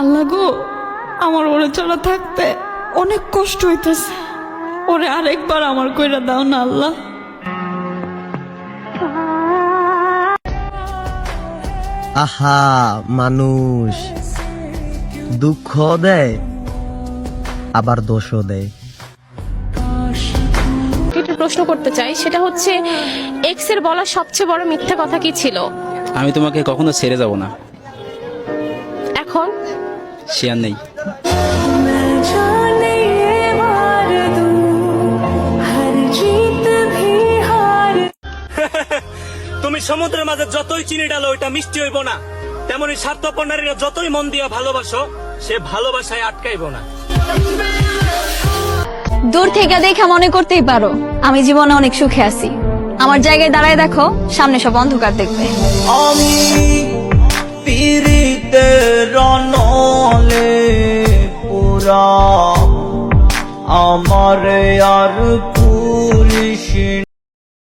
আল্লাহ গো আমার ওরে ছাড়া থাকতে অনেক কষ্ট হইতেছে। ওরে আরেকবার আমার কইরা দাও না আল্লাহ। আহা মানুষ। দুঃখ দেয় আবার দোষও দেয়। একটা প্রশ্ন করতে চাই সেটা হচ্ছে এক্সের বলা সবচেয়ে বড় মিথ্যা কথা কি ছিল? আমি তোমাকে কখনো ছেড়ে যাব না। এখন সে আর নেই তুমি সমুদ্রের মাঝে যতই চিনি ডালো ওইটা মিষ্টি হইব না। তেমনি স্বার্থপর নারীরা যতই মন দিয়া ভালোবাসো সে ভালোবাসায় আটকাইব না। দূর থেকে দেখে মনে করতেই পারো আমি জীবনে অনেক সুখে আছি। আমার জায়গায় দাঁড়ায় দেখো সামনে সব অন্ধকার দেখবে। আমার আর পুলিশ